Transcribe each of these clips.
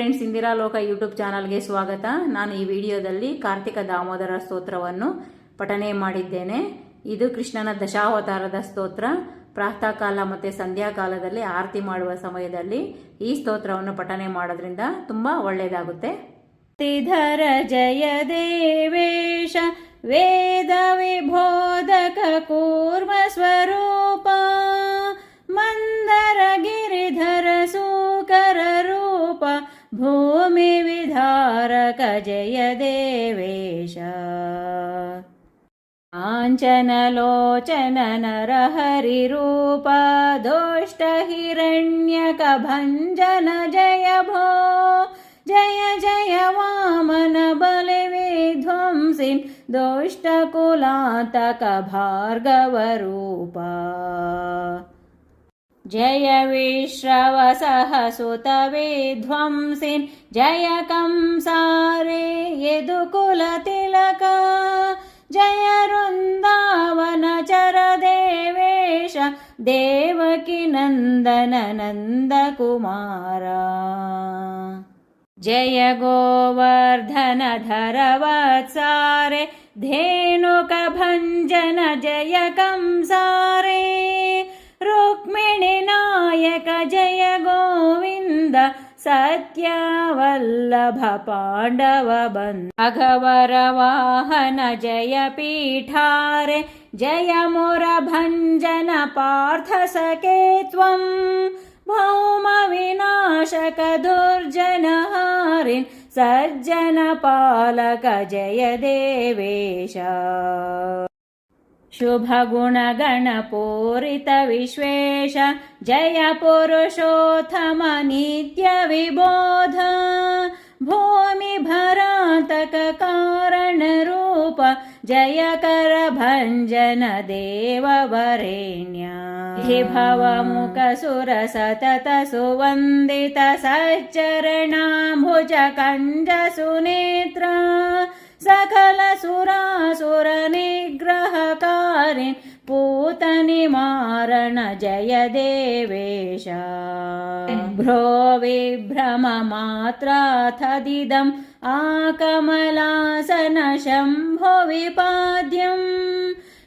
Friends Indira ಲೋಕ YouTube ಚಾನಲ್ಗೆ ಸ್ವಾಗತ. ನಾನು ಈ ವಿಡಿಯೋದಲ್ಲಿ ಕಾರ್ತಿಕ ದಾಮೋದರ ಸ್ತೋತ್ರವನ್ನು ಪಠನೆ ಮಾಡಿದ್ದೇನೆ. ಇದು ಕೃಷ್ಣನ ದಶಾವತಾರದ ಸ್ತೋತ್ರ. ಪ್ರಾತಃ ಕಾಲ ಮತ್ತು ಸಂಧ್ಯಾಕಾಲದಲ್ಲಿ ಆರತಿ ಮಾಡುವ ಸಮಯದಲ್ಲಿ ಈ ಸ್ತೋತ್ರವನ್ನು ಪಠನೆ ಮಾಡೋದ್ರಿಂದ ತುಂಬ ಒಳ್ಳೆಯದಾಗುತ್ತೆ. ತಿಧರ ಜಯ ದೇವೇಶ, ವೇದ ವಿಭೋಧಕ ಕೂರ್ಮ ಸ್ವರೂಪ. जय देवेश काञ्चनलोचननरहरिरूप दोष्टहिरण्यकभञ्जन जय भो जय जय वामन बलिविध्वंसिं दोष्टकुलातकभार्गवरूपा। जय विश्रवसः सुतविध्वंसिन् जय कंसारे यदुकुलतिलका। जय वृन्दावनचर देवेश देवकी नन्दन नन्दकुमारा। जय गोवर्धन धरवत्सारे धेनुकभञ्जन जय कंसारे रुक्मिणिनायक जय गोविन्द सत्यवल्लभ पाण्डवबन्ध अघवरवाहन जय पीठारे जय मुरभञ्जन पार्थ सखे त्वम् भौमविनाशक दुर्जनहारिन् सज्जनपालक जय देवेश शुभगुणगणपूरितविश्वेश पुरुषोत्तम नित्यविबोध भूमिभरातककारणरूप जय करभञ्जन देववरेण्या हि भवमुखसुर सकलसुरासुरनिग्रहकारिन् पूतनिमारण जय देवेश। भ्रो विभ्रममात्राथदिदम् आकमलासन शम्भो विपाद्यम्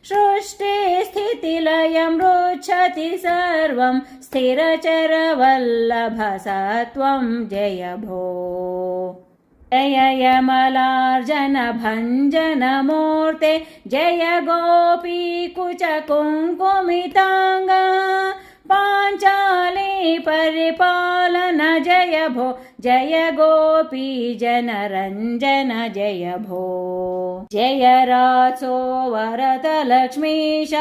सृष्टिस्थितिलयं रोचति सर्वं स्थिरचरवल्लभ स त्वं जय भो जय यमलार्जन भञ्जनमूर्ते जय गोपीकुच कुङ्कुमिताङ्ग पाञ्चाली परिपालन जय भो जय गोपी जनरञ्जन जय भो। जय रासो वरद लक्ष्मीश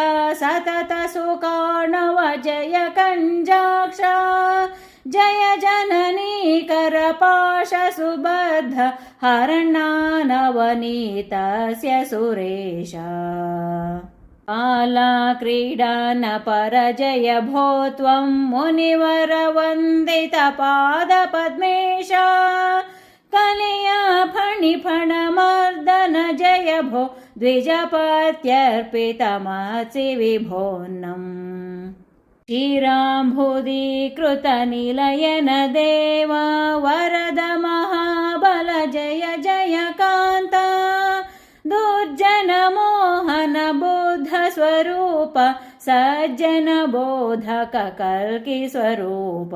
सतत सुकाणव जय कञ्जाक्ष जननी करपाश सुबद्ध हरणानवनीतस्य सुरेश। आला क्रीडान परजय भो त्वं मुनिवरवन्दितपादपद्मेश। कलिया फणिफणमर्दन जय भो द्विजपत्यर्पितमसि विभोन्नम् क्षीराम्भुदीकृतनिलयन देव वरद महाबल जय जय कान्त। दुर्जनमोहन बुद्धस्वरूप सज्जनबोधक कल्कि स्वरूप।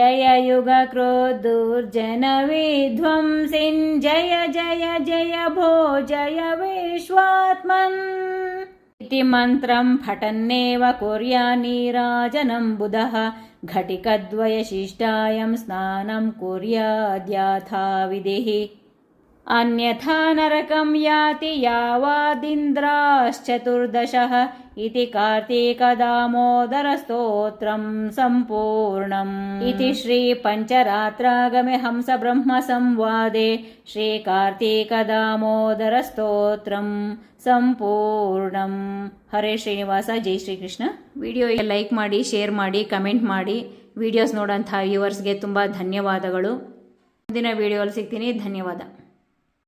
जय युगकृदुर्जन विध्वंसिन् जय जय जय भो जय विश्वात्मन् इति मन्त्रं पठन्नेव कुर्यान्नीराजनं बुधः घटिकद्वयशिष्टायं स्नानं कुर्याद्याथा विधिः अन्यथा नरकं याति यावादिन्द्राश्चतुर्दशः इति कार्तीकदामोदरस्तोत्रं सम्पूर्णम् इति श्रीपञ्चरात्रागमे हंसब्रह्मसंवादे श्रीकार्तीकदामोदरस्तोत्रं ಸಂಪೂರ್ಣಂ ಹರೇ ಶ್ರೀನಿವಾಸ ಜೈ ಶ್ರೀಕೃಷ್ಣ ವಿಡಿಯೋ ಲೈಕ್ ಮಾಡಿ ಶೇರ್ ಮಾಡಿ ಕಮೆಂಟ್ ಮಾಡಿ ವಿಡಿಯೋಸ್ ನೋಡೋಂಥ ವ್ಯೂವರ್ಸ್ಗೆ ತುಂಬ ಧನ್ಯವಾದಗಳು ಮುಂದಿನ ವಿಡಿಯೋಲ್ಲಿ ಸಿಗ್ತೀನಿ ಧನ್ಯವಾದ